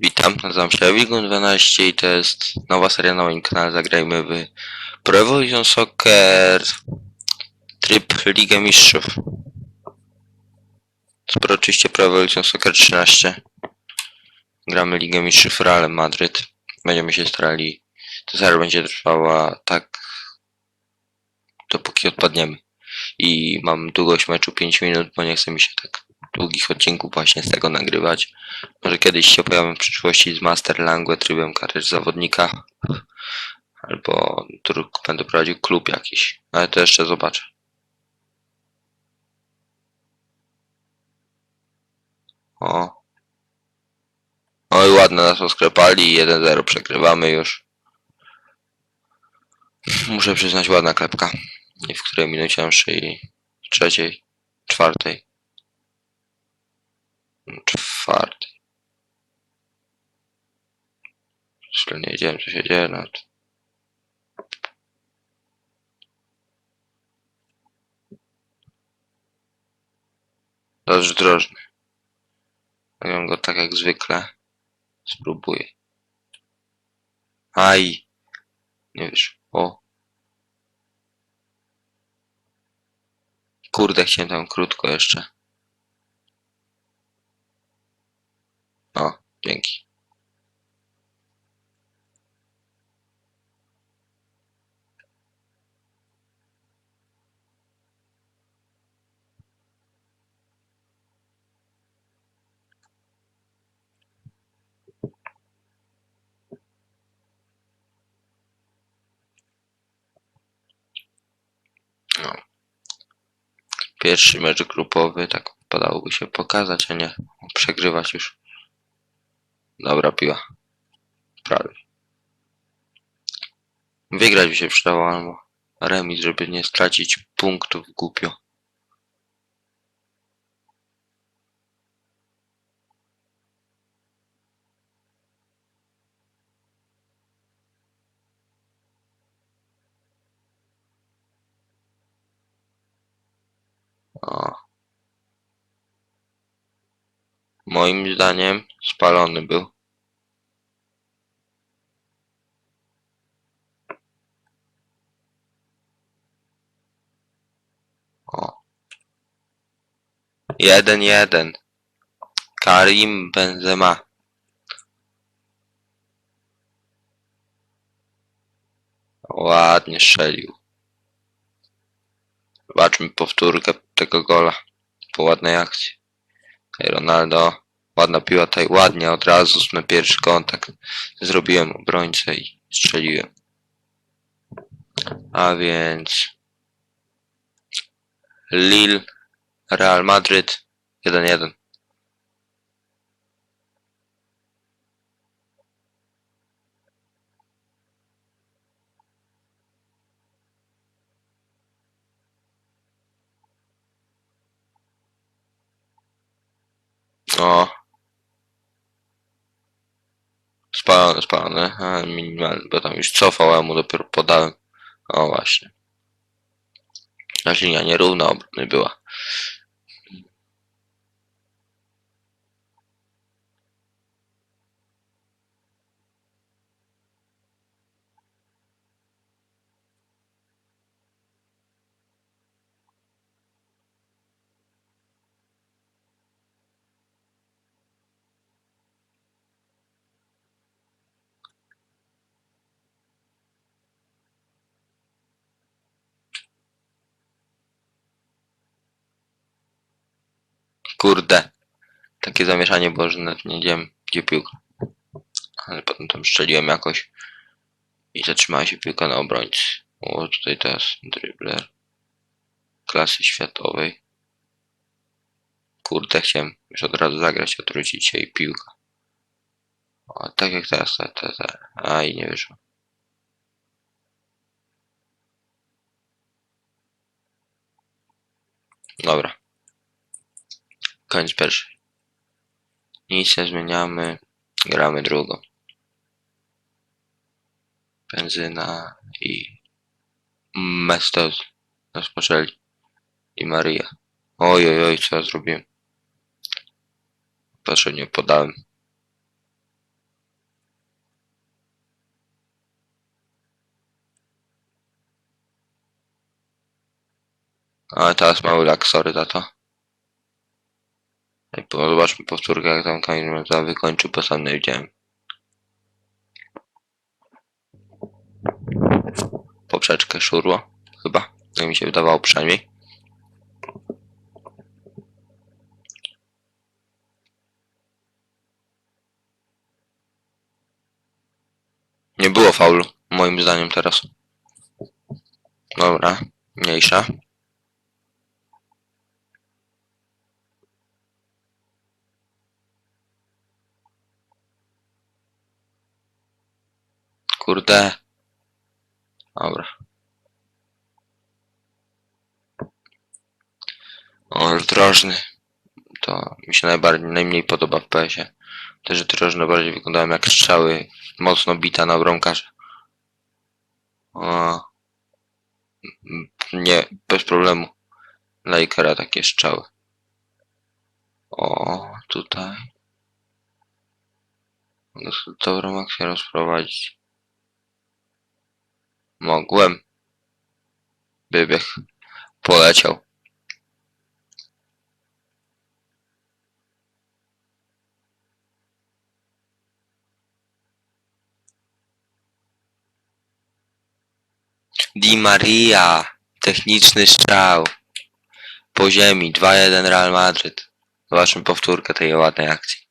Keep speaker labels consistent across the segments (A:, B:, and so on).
A: Witam, nazywam się Wigun12 i to jest nowa seria na moim kanale. Zagrajmy w Pro Evolution Soccer tryb Ligę Mistrzów. Sporo oczywiście Pro Evolution Soccer 13. Gramy Ligę Mistrzów Realem Madryt. Będziemy się starali. Ta seria będzie trwała tak dopóki odpadniemy. I mam długość meczu 5 minut, bo nie chce mi się tak długich odcinków właśnie z tego nagrywać. Może kiedyś się pojawię w przyszłości z Master Langue trybem kariery zawodnika. Albo będę prowadził klub jakiś. Ale to jeszcze zobaczę. O. Oj, ładne nas osklepali. 1-0 przegrywamy już. Muszę przyznać, ładna klepka. I w której minucie naszej trzeciej, czwartej. Czwartej. Jeszcze nie wiedziałem, co się dzieje nawet. Dobrze drożny. Robią go tak jak zwykle. Spróbuję. Aj. Nie wiesz. O. Kurde, chciałem tam krótko jeszcze. O, dzięki. No. Pierwszy mecz grupowy, tak padałoby się pokazać, a nie przegrywać już. Dobra piła. Prawie. Wygrać by się przydało, albo remis, żeby nie stracić punktów głupio. Moim zdaniem spalony był. O. Jeden, jeden. Karim Benzema. Ładnie strzelił. Zobaczmy powtórkę tego gola po ładnej akcji. Ronaldo, ładna piła tutaj, ładnie od razu na pierwszy kontakt zrobiłem obrońcę i strzeliłem. A więc Lille, Real Madryt 1-1. O. Spalony, spalony. A, minimalny, bo tam już cofał, a ja mu dopiero podałem. O właśnie. Nasz linia nierówna była. Kurde. Takie zamieszanie było, że nawet nie wiedziałem, gdzie piłka. Ale potem tam strzeliłem jakoś. I zatrzymała się piłka na obrońcy. O, tutaj teraz dribler. Klasy światowej. Kurde, chciałem już od razu zagrać, odwrócić się i piłka. O, tak jak teraz, te, te, te. A i nie wyszło. Dobra koniec pierwszej. Nic się zmieniamy, gramy drugą. Benzyna i Mestos rozpoczęli. I Maria. Oj oj, co ja zrobiłem? Proszę, nie podałem. A teraz mały lak, sorry za to. Zobaczmy powtórkę, jak tam Kamil Mroza wykończył, bo sam nie widziałem. Poprzeczkę szurło, chyba. Jak mi się wydawało przynajmniej. Nie było faulu, moim zdaniem teraz. Dobra, mniejsza. Kurde. Dobra. O, drożny. To mi się najbardziej, najmniej podoba w PS-ie. Te, że drożne bardziej wyglądają jak strzały mocno bita na bramkarza. O. Nie, bez problemu. Lakera takie strzały. O, tutaj. Dobrą akcję rozprowadzić. Mogłem. Wybieg. Poleciał. Di Maria. Techniczny strzał. Po ziemi. 2-1 Real Madryt. Zobaczmy powtórkę tej ładnej akcji.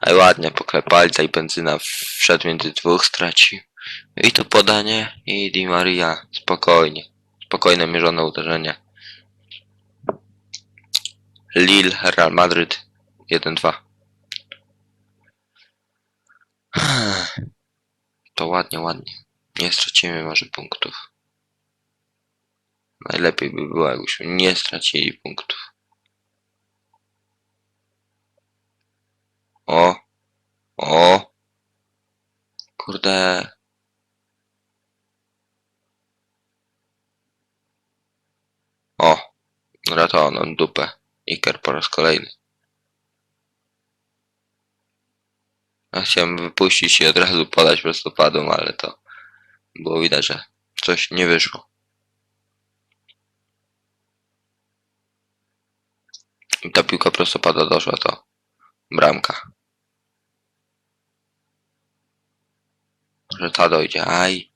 A: A ładnie poklepali, tutaj benzyna wszedł między dwóch, stracił. I to podanie i Di Maria. Spokojnie. Spokojne, mierzone uderzenie. Lille, Real Madryt 1-2. To ładnie, ładnie. Nie stracimy może punktów. Najlepiej by było, jakbyśmy nie stracili punktów. O! O! Kurde. O! Uratował nam dupę. Iker po raz kolejny. Ja chciałem wypuścić i od razu podać prostopadom, ale to było widać, że coś nie wyszło. I ta piłka prostopada doszła, to bramka. Może ta dojdzie, aj.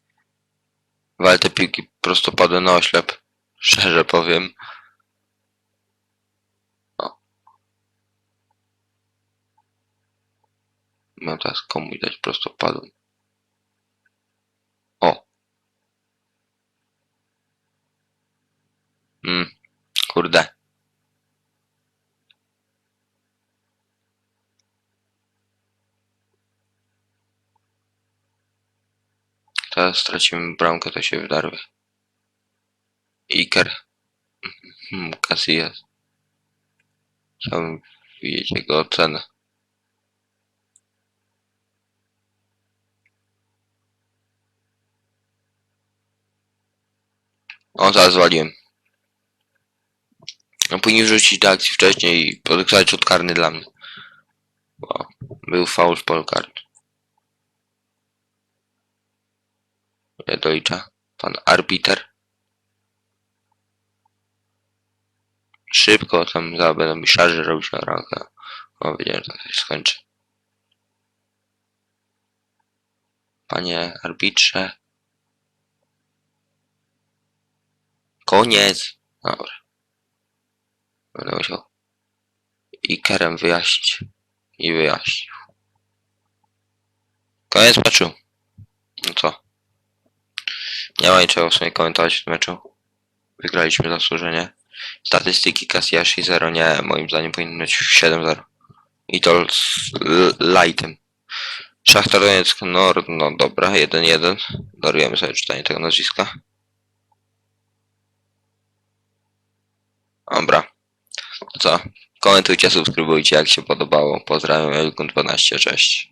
A: Wal te piłki prostopadłe na oślep. Szczerze powiem. Mam teraz komuś dać prostopadłą. O. Mm. Kurde. Teraz stracimy bramkę, to się wydarły. Iker. Hmm, Casillas. Chciałbym widzieć jego ocenę. O, zaraz zwaliłem. No, powinien wrzucić do akcji wcześniej i podyktować rzut karny dla mnie. Bo był faul karnym. Nie dolicza. Pan arbiter. Szybko tam za będą mi szarże robić na rękę. O, wiedziałem, że to się skończy. Panie arbitrze. Koniec. Dobra. Będę musiał Ikerem wyjaśnić. I wyjaśnił. Koniec meczu. No co? Nie ma niczego w sumie komentować w tym meczu. Wygraliśmy zasłużenie. Statystyki Kasiashi 0 nie, moim zdaniem powinno być 7-0. I to z lightem. Szachtar Donetsk, no, no dobra, 1-1. Darujemy sobie czytanie tego nazwiska. Dobra. To co? Komentujcie, subskrybujcie jak się podobało. Pozdrawiam, Elkun12, cześć.